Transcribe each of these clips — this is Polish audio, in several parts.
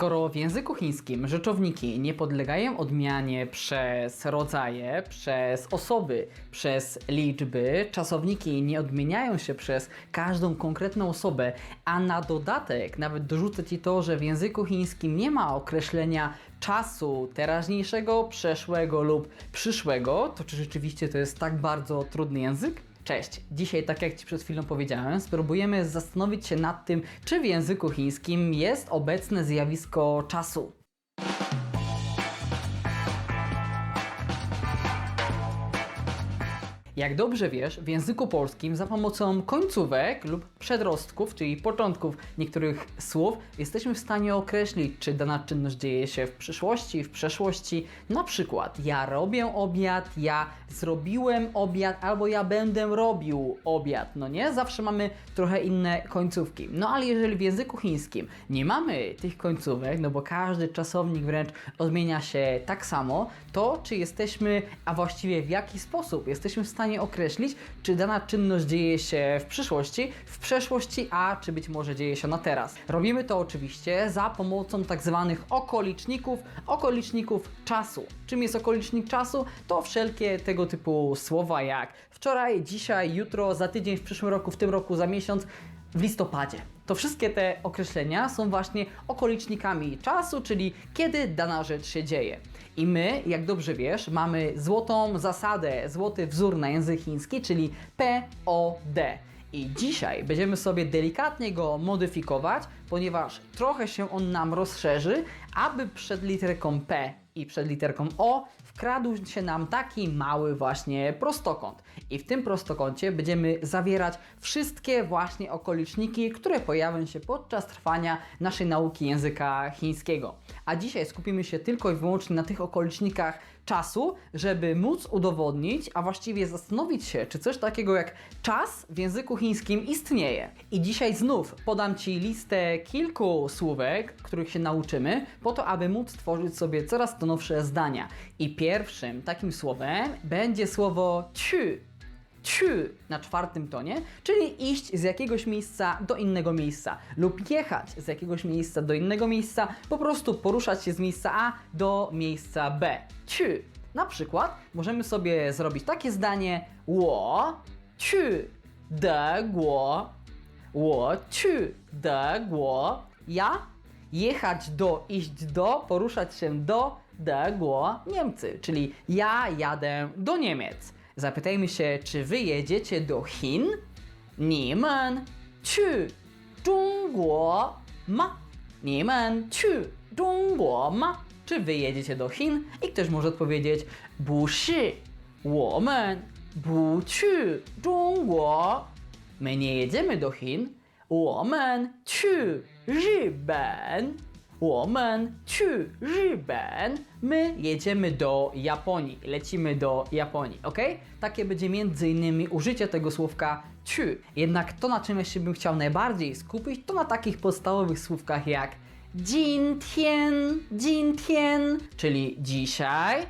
Skoro w języku chińskim rzeczowniki nie podlegają odmianie przez rodzaje, przez osoby, przez liczby, czasowniki nie odmieniają się przez każdą konkretną osobę, a na dodatek nawet dorzucę Ci to, że w języku chińskim nie ma określenia czasu teraźniejszego, przeszłego lub przyszłego, to czy rzeczywiście to jest tak bardzo trudny język? Cześć! Dzisiaj, tak jak Ci przed chwilą powiedziałem, spróbujemy zastanowić się nad tym, czy w języku chińskim jest obecne zjawisko czasu. Jak dobrze wiesz, w języku polskim za pomocą końcówek lub przedrostków, czyli początków niektórych słów, jesteśmy w stanie określić, czy dana czynność dzieje się w przyszłości, w przeszłości. Na przykład, ja robię obiad, ja zrobiłem obiad, albo ja będę robił obiad. No nie? Zawsze mamy trochę inne końcówki. No ale jeżeli w języku chińskim nie mamy tych końcówek, no bo każdy czasownik wręcz odmienia się tak samo, to czy jesteśmy, a właściwie w jaki sposób jesteśmy w stanie określić, czy dana czynność dzieje się w przyszłości, w przeszłości, a czy być może dzieje się na teraz. Robimy to oczywiście za pomocą tak zwanych okoliczników, okoliczników czasu. Czym jest okolicznik czasu? To wszelkie tego typu słowa jak wczoraj, dzisiaj, jutro, za tydzień, w przyszłym roku, w tym roku, za miesiąc, w listopadzie. To wszystkie te określenia są właśnie okolicznikami czasu, czyli kiedy dana rzecz się dzieje. I my, jak dobrze wiesz, mamy złotą zasadę, złoty wzór na język chiński, czyli POD. I dzisiaj będziemy sobie delikatnie go modyfikować, ponieważ trochę się on nam rozszerzy, aby przed literką P i przed literką O wkradł się nam taki mały właśnie prostokąt. I w tym prostokącie będziemy zawierać wszystkie właśnie okoliczniki, które pojawią się podczas trwania naszej nauki języka chińskiego. A dzisiaj skupimy się tylko i wyłącznie na tych okolicznikach czasu, żeby móc udowodnić, a właściwie zastanowić się, czy coś takiego jak czas w języku chińskim istnieje. I dzisiaj znów podam Ci listę kilku słówek, których się nauczymy, po to, aby móc tworzyć sobie coraz to nowsze zdania. I pierwszym takim słowem będzie słowo ciu czy na czwartym tonie, czyli iść z jakiegoś miejsca do innego miejsca lub jechać z jakiegoś miejsca do innego miejsca, po prostu poruszać się z miejsca A do miejsca B. Czy na przykład możemy sobie zrobić takie zdanie: Ło, czy, de, guo, ło, czy, de, guo. Ja jechać do, iść do, poruszać się do, de, guo, Niemcy, czyli ja jadę do Niemiec. Zapytajmy się, czy wy jedziecie do Chin? 你们去中国吗？你们去中国吗？Czy wy jedziecie do Chin? I ktoś może odpowiedzieć 不是，我们不去中国。My nie jedziemy do Chin. 我们去日本。 我们去日本。My jedziemy do Japonii. Lecimy do Japonii, ok? Takie będzie między innymi użycie tego słówka ciu. Jednak to, na czym ja się bym chciał najbardziej skupić, to na takich podstawowych słówkach jak 今天,今天, czyli dzisiaj,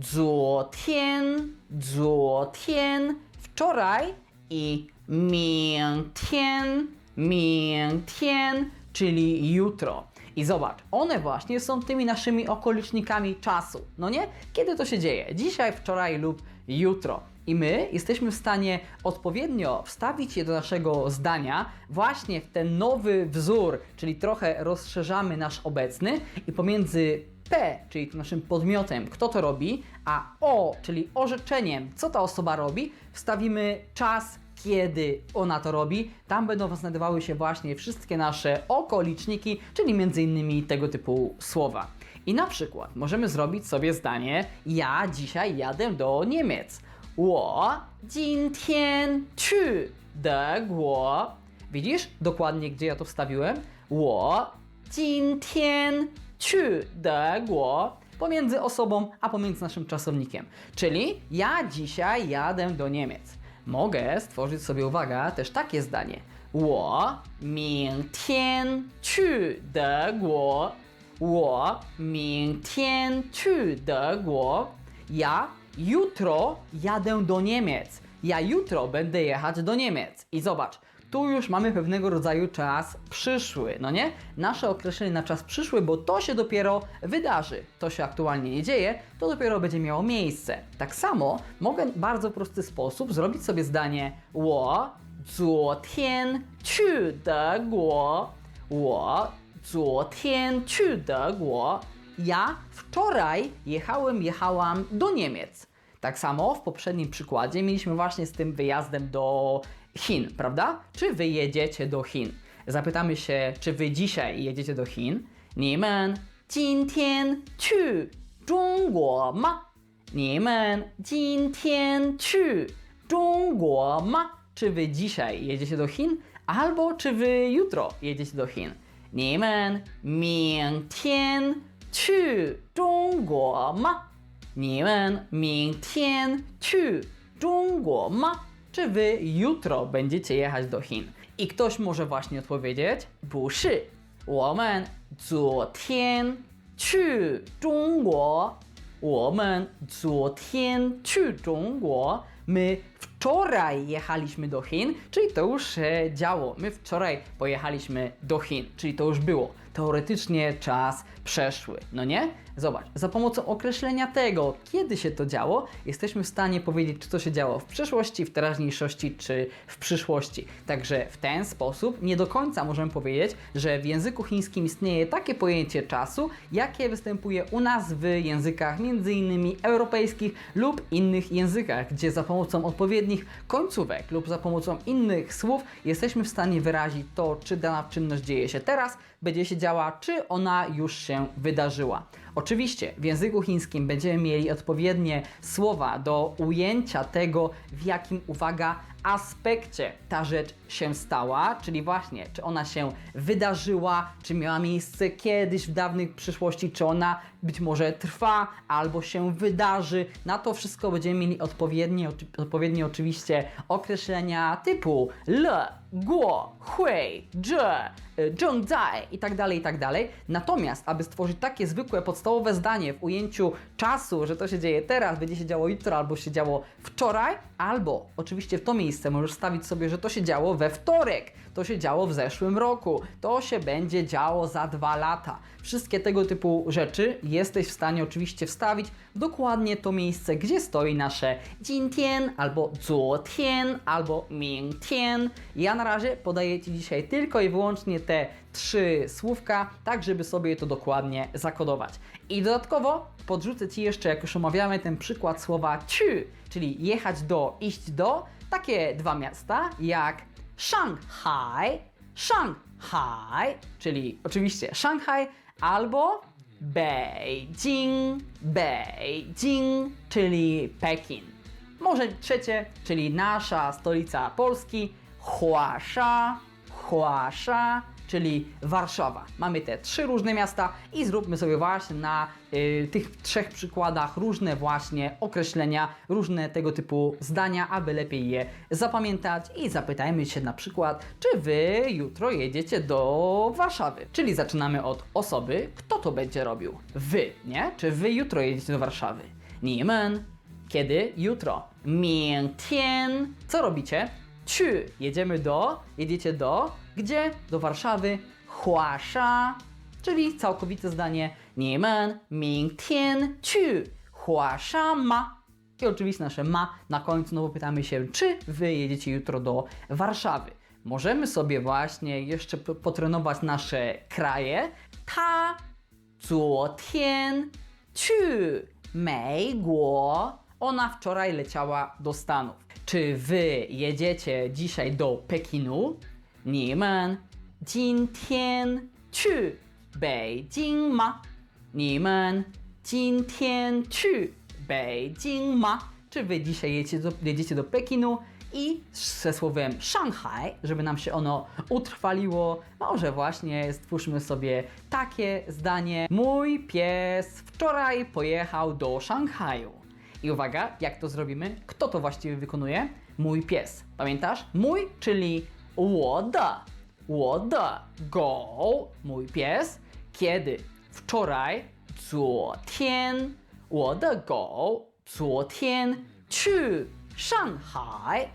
昨天,昨天, wczoraj i 明天,明天, czyli jutro. I zobacz, one właśnie są tymi naszymi okolicznikami czasu. No nie? Kiedy to się dzieje? Dzisiaj, wczoraj lub jutro. I my jesteśmy w stanie odpowiednio wstawić je do naszego zdania właśnie w ten nowy wzór, czyli trochę rozszerzamy nasz obecny i pomiędzy P, czyli naszym podmiotem, kto to robi, a O, czyli orzeczeniem, co ta osoba robi, wstawimy czas, kiedy ona to robi. Tam będą znajdowały się właśnie wszystkie nasze okoliczniki, czyli między innymi tego typu słowa. I na przykład możemy zrobić sobie zdanie: Ja dzisiaj jadę do Niemiec. 我今天去德国。Widzisz dokładnie, gdzie ja to wstawiłem? 我今天去德国pomiędzy osobą, a pomiędzy naszym czasownikiem. Czyli ja dzisiaj jadę do Niemiec. Mogę stworzyć sobie, uwaga, też takie zdanie. 我明天去德国。我明天去德国。Ja jutro jadę do Niemiec. Ja jutro będę jechać do Niemiec. I zobacz, tu już mamy pewnego rodzaju czas przyszły, no nie? Nasze określenie na czas przyszły, bo to się dopiero wydarzy. To się aktualnie nie dzieje, to dopiero będzie miało miejsce. Tak samo mogę w bardzo prosty sposób zrobić sobie zdanie 我昨天去德国。我昨天去德国。Ja wczoraj jechałem, jechałam do Niemiec. Tak samo w poprzednim przykładzie mieliśmy właśnie z tym wyjazdem do Chin, prawda? Czy wy jedziecie do Chin? Zapytamy się, czy wy dzisiaj jedziecie do Chin? 你们今天去中国吗？你们今天去中国吗？Czy wy dzisiaj jedziecie do Chin? Albo czy wy jutro jedziecie do Chin? 你们明天去中国吗？ 你们明天去中国吗？Czy wy jutro będziecie jechać do Chin? I ktoś może właśnie odpowiedzieć: 不是，我们昨天去中国。我们昨天去中国。 My wczoraj jechaliśmy do Chin, czyli to już się działo. My wczoraj pojechaliśmy do Chin, czyli to już było. Teoretycznie czas przeszły, no nie? Zobacz, za pomocą określenia tego, kiedy się to działo, jesteśmy w stanie powiedzieć, czy to się działo w przeszłości, w teraźniejszości, czy w przyszłości. Także w ten sposób nie do końca możemy powiedzieć, że w języku chińskim istnieje takie pojęcie czasu, jakie występuje u nas w językach innymi europejskich lub innych językach, gdzie za pomocą odpowiednich końcówek lub za pomocą innych słów jesteśmy w stanie wyrazić to, czy dana czynność dzieje się teraz, będzie się działa, czy ona już się wydarzyła. Oczywiście w języku chińskim będziemy mieli odpowiednie słowa do ujęcia tego, w jakim, uwaga, aspekcie ta rzecz się stała, czyli właśnie, czy ona się wydarzyła, czy miała miejsce kiedyś w dawnych przyszłości, czy ona być może trwa, albo się wydarzy. Na to wszystko będziemy mieli odpowiednie, odpowiednie oczywiście określenia typu le, guo, hui, zhe, zhengzai i tak dalej, i tak dalej. Natomiast, aby stworzyć takie zwykłe, podstawowe zdanie w ujęciu czasu, że to się dzieje teraz, będzie się działo jutro, albo się działo wczoraj, albo oczywiście w to miejsce możesz stawić sobie, że to się działo we wtorek, to się działo w zeszłym roku, to się będzie działo za dwa lata. Wszystkie tego typu rzeczy jesteś w stanie oczywiście wstawić dokładnie to miejsce, gdzie stoi nasze Jintian albo Zuotian albo Mingtian. Ja na razie podaję Ci dzisiaj tylko i wyłącznie te trzy słówka, tak żeby sobie to dokładnie zakodować. I dodatkowo podrzucę Ci jeszcze, jak już omawiamy ten przykład słowa ci, czyli jechać do, iść do, takie dwa miasta jak Shanghai, Shanghai, czyli oczywiście Shanghai, albo Beijing, Beijing, czyli Pekin. Może trzecie, czyli nasza stolica Polski, Huasha, Huasha, czyli Warszawa. Mamy te trzy różne miasta i zróbmy sobie właśnie na y, tych trzech przykładach różne właśnie określenia, różne tego typu zdania, aby lepiej je zapamiętać i zapytajmy się na przykład, czy Wy jutro jedziecie do Warszawy? Czyli zaczynamy od osoby, kto to będzie robił? Wy, nie? Czy Wy jutro jedziecie do Warszawy? Nie men. Kiedy? Jutro. Miętien. Co robicie? Czy jedziemy do, jedziecie do gdzie? Do Warszawy Huasha, czyli całkowite zdanie Niemen, Ming, Tien, Chu, Huasha ma. I oczywiście nasze ma na końcu, no bo pytamy się, czy wy jedziecie jutro do Warszawy. Możemy sobie właśnie jeszcze potrenować nasze kraje. Ta, zuo, tien, chu, mei, guo. Ona wczoraj leciała do Stanów. Czy wy jedziecie dzisiaj do Pekinu? 你们今天去北京吗？你们今天去北京吗？Czy wy dzisiaj jedziecie do, jedziecie do Pekinu? I ze słowem Szanghaj, żeby nam się ono utrwaliło, może właśnie stwórzmy sobie takie zdanie. Mój pies wczoraj pojechał do Szanghaju. I uwaga, jak to zrobimy? Kto to właściwie wykonuje? Mój pies. Pamiętasz? Mój, czyli Łoda. Łoda. Go. Mój pies. Kiedy? Wczoraj. Zuotien. Łoda go. Zuotien. Czy. Shanghai.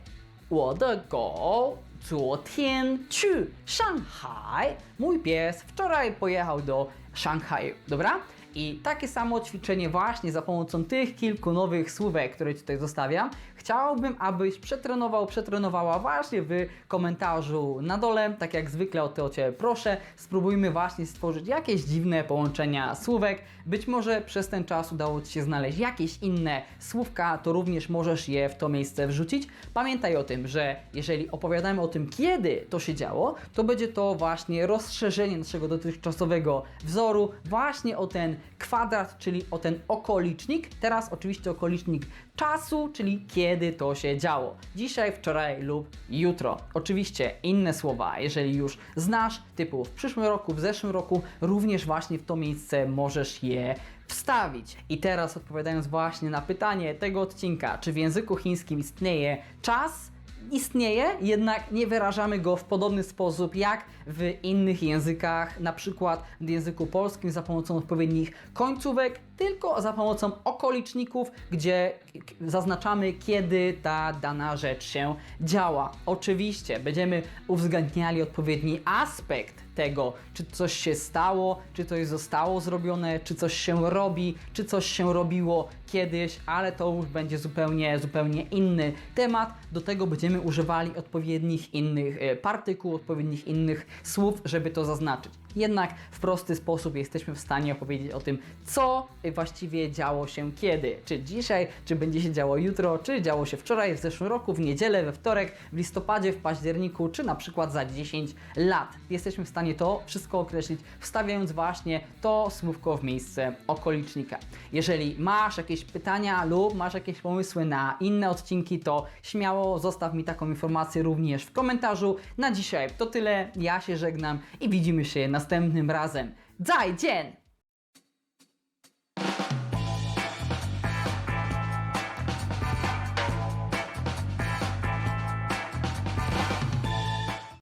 Łoda go. Zuotien. Czy. Shanghai. Mój pies wczoraj pojechał do Szanghaju. Dobra? I takie samo ćwiczenie właśnie za pomocą tych kilku nowych słówek, które tutaj zostawiam, chciałbym, abyś przetrenował, przetrenowała właśnie w komentarzu na dole, tak jak zwykle o to o Ciebie proszę. Spróbujmy właśnie stworzyć jakieś dziwne połączenia słówek. Być może przez ten czas udało Ci się znaleźć jakieś inne słówka, to również możesz je w to miejsce wrzucić. Pamiętaj o tym, że jeżeli opowiadamy o tym, kiedy to się działo, to będzie to właśnie rozszerzenie naszego dotychczasowego wzoru właśnie o ten kwadrat, czyli o ten okolicznik. Teraz oczywiście okolicznik czasu, czyli kiedy to się działo. Dzisiaj, wczoraj lub jutro. Oczywiście inne słowa, jeżeli już znasz, typu w przyszłym roku, w zeszłym roku, również właśnie w to miejsce możesz je wstawić. I teraz odpowiadając właśnie na pytanie tego odcinka, czy w języku chińskim istnieje czas? Istnieje, jednak nie wyrażamy go w podobny sposób jak w innych językach, na przykład w języku polskim za pomocą odpowiednich końcówek, tylko za pomocą okoliczników, gdzie zaznaczamy, kiedy ta dana rzecz się działa. Oczywiście będziemy uwzględniali odpowiedni aspekt tego, czy coś się stało, czy coś zostało zrobione, czy coś się robi, czy coś się robiło kiedyś, ale to już będzie zupełnie, zupełnie inny temat. Do tego będziemy używali odpowiednich innych e, partykuł, odpowiednich innych słów, żeby to zaznaczyć. Jednak w prosty sposób jesteśmy w stanie opowiedzieć o tym, co właściwie działo się kiedy. Czy dzisiaj, czy będzie się działo jutro, czy działo się wczoraj, w zeszłym roku, w niedzielę, we wtorek, w listopadzie, w październiku, czy na przykład za 10 lat. Jesteśmy w stanie to wszystko określić, wstawiając właśnie to słówko w miejsce okolicznika. Jeżeli masz jakieś pytania lub masz jakieś pomysły na inne odcinki, to śmiało zostaw mi taką informację również w komentarzu. Na dzisiaj to tyle. Ja się żegnam i widzimy się następnym razem. 再见！